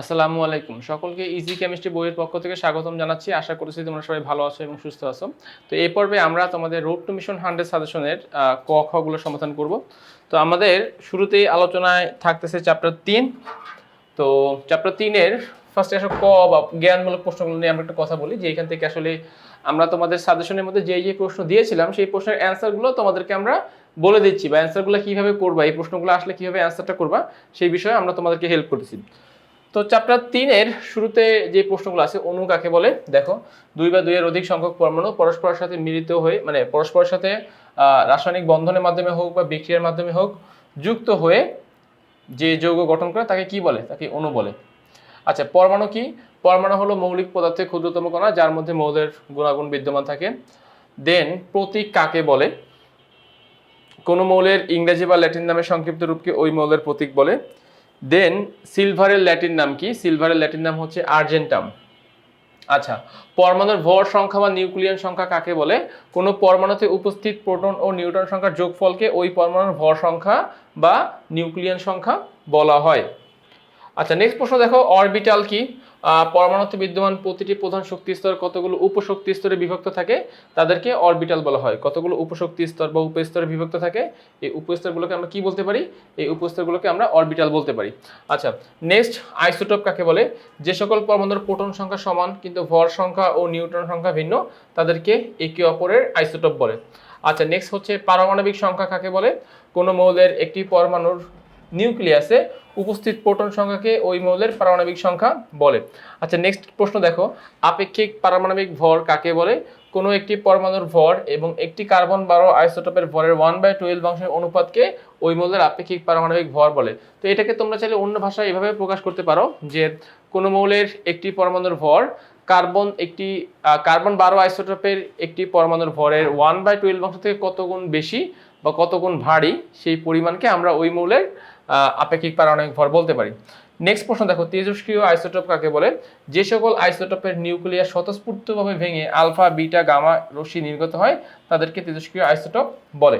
আসসালামু আলাইকুম। সকলকে ইজি কেমিস্ট্রি বইয়ের পক্ষ থেকে স্বাগতম জানাচ্ছি। আশা করছি তোমরা সবাই ভালো আছো এবং সুস্থ আছো। তো এই পর্বে আমরা তোমাদের রোড টু মিশন হান্ড্রেড সাজেশনের ক খগুলো সমাধান করব। তো আমাদের শুরুতেই আলোচনায় থাকতেছে চ্যাপ্টার তিন। তো চ্যাপ্টার তিনের ফার্স্টে আসলে ক বা জ্ঞানমূলক প্রশ্নগুলো নিয়ে আমরা একটা কথা বলি, যে এখান থেকে আসলে আমরা তোমাদের সাজেশনের মধ্যে যে যে প্রশ্ন দিয়েছিলাম, সেই প্রশ্নের অ্যান্সারগুলো তোমাদেরকে আমরা বলে দিচ্ছি বা অ্যান্সারগুলো কীভাবে করবা, এই প্রশ্নগুলো আসলে কীভাবে অ্যান্সারটা করবা, সেই বিষয়ে আমরা তোমাদেরকে হেল্প করতেছি। তো চ্যাপ্টার তিনের শুরুতে যে প্রশ্নগুলো আছে অণু কাকে বলে? দেখো, দুই বা দুইয়ের অধিক সংখ্যক পরমাণু পরস্পরের সাথে মিলিত হয়ে মানে পরস্পরের সাথে রাসায়নিক বন্ধনের মাধ্যমে হোক বা বিক্রিয়ার মাধ্যমে হোক, যুক্ত হয়ে যে যৌগ গঠন করে, তাকে কি বলে? তাকে অণু বলে। আচ্ছা পরমাণু কি? পরমাণু হলো মৌলিক পদার্থের ক্ষুদ্রতম কণা, যার মধ্যে মৌলের গুণাগুণ বিদ্যমান থাকে। দেন প্রতীক কাকে বলে? কোন মৌলের ইংরেজি বা ল্যাটিন নামের সংক্ষিপ্ত রূপকে ওই মৌলের প্রতীক বলে। দেন সিলভারের ল্যাটিন নাম কি? সিলভারের ল্যাটিন নাম হচ্ছে আর্জেন্টাম আচ্ছা পরমাণুর ভর সংখ্যা বা নিউক্লিয়ান সংখ্যা কাকে বলে? কোনো পরমাণুতে উপস্থিত প্রোটন ও নিউট্রন সংখ্যার যোগফলকে ওই পরমাণুর ভর সংখ্যা বা নিউক্লিয়ান সংখ্যা বলা হয়। আচ্ছা নেক্সট প্রশ্ন দেখো অরবিটাল কি? পরমাণুতে বিদ্যমান প্রতিটি প্রধান শক্তি স্তর কতগুলো উপশক্তি স্তরে বিভক্ত থাকে? তাদেরকে অরবিটাল বলা হয়। কতগুলো উপশক্তি স্তর বা উপস্তরে বিভক্ত থাকে? এই উপস্তরগুলোকে আমরা কি বলতে পারি? এই উপস্তরগুলোকে আমরা অরবিটাল বলতে পারি। আচ্ছা নেক্সট আইসোটোপ কাকে বলে? যে সকল পরমাণুর প্রোটন সংখ্যা সমান কিন্তু ভর সংখ্যা ও নিউট্রন সংখ্যা ভিন্ন, তাদেরকে একে অপরের আইসোটোপ বলে। আচ্ছা নেক্সট হচ্ছে পারমাণবিক সংখ্যা কাকে বলে? কোনো মৌলের একটি পরমাণুর নিউক্লিয়াসে উপস্থিত প্রোটন সংখ্যাকে ওই মৌলের পারমাণবিক সংখ্যা বলে। আচ্ছা নেক্সট প্রশ্ন দেখো। আপেক্ষিক পারমাণবিক ভর কাকে বলে? কোনো একটি পরমাণুর ভর এবং একটি কার্বন বারো আইসোটপের ভরের ওয়ান বাই টুয়েলভ অংশের অনুপাতকে ওই মৌলের আপেক্ষিক পারমাণবিক ভর বলে। তো এটাকে তোমরা চাইলে অন্য ভাষায় এভাবে প্রকাশ করতে পারো যে কোনো মৌলের একটি পরমাণুর ভর, কার্বন একটি কার্বন বারো আইসোটপের একটি পরমাণুর ভরের ওয়ান বাই টুয়েলভ অংশ থেকে কত গুণ বেশি বা কত গুণ ভারী সেই পরিমাণকে আমরা ওই মৌলের আপেক্ষিক পারমাণবিক ভর বলতে পারি। নেক্সট প্রশ্ন দেখো তেজস্ক্রিয় আইসোটোপ কাকে বলে? যে সকল আইসোটোপের নিউক্লিয়াস স্বতঃস্ফূর্তভাবে ভেঙে আলফা, বিটা, গামা রশ্মি নির্গত হয়, তাদেরকে তেজস্ক্রিয় আইসোটোপ বলে।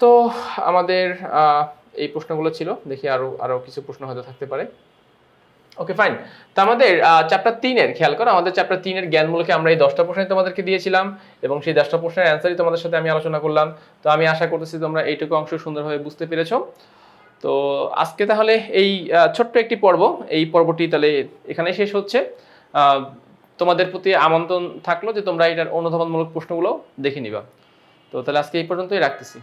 তো আমাদের এই প্রশ্নগুলো ছিল। দেখি আরও আরও কিছু প্রশ্ন হয়তো থাকতে পারে। ওকে ফাইন তো আমাদের চ্যাপ্টার তিনের খেয়াল করো, আমাদের চ্যাপ্টার তিনের জ্ঞানমূলকে আমরা এই দশটা প্রশ্ন তোমাদেরকে দিয়েছিলাম এবং সেই দশটা প্রশ্নের অ্যান্সারই তোমাদের সাথে আমি আলোচনা করলাম। তো আমি আশা করতেছি তোমরা এইটুকু অংশ সুন্দরভাবে বুঝতে পেরেছ। তো আজকে তাহলে এই ছোট্ট একটি পর্ব, এই পর্বটি তাহলে এখানে শেষ হচ্ছে। তোমাদের প্রতি আমন্ত্রণ থাকল যে তোমরা এটার অনুধাবনমূলক প্রশ্নগুলো দেখে নিবা। তো তাহলে আজকে এই পর্যন্তই রাখতেছি।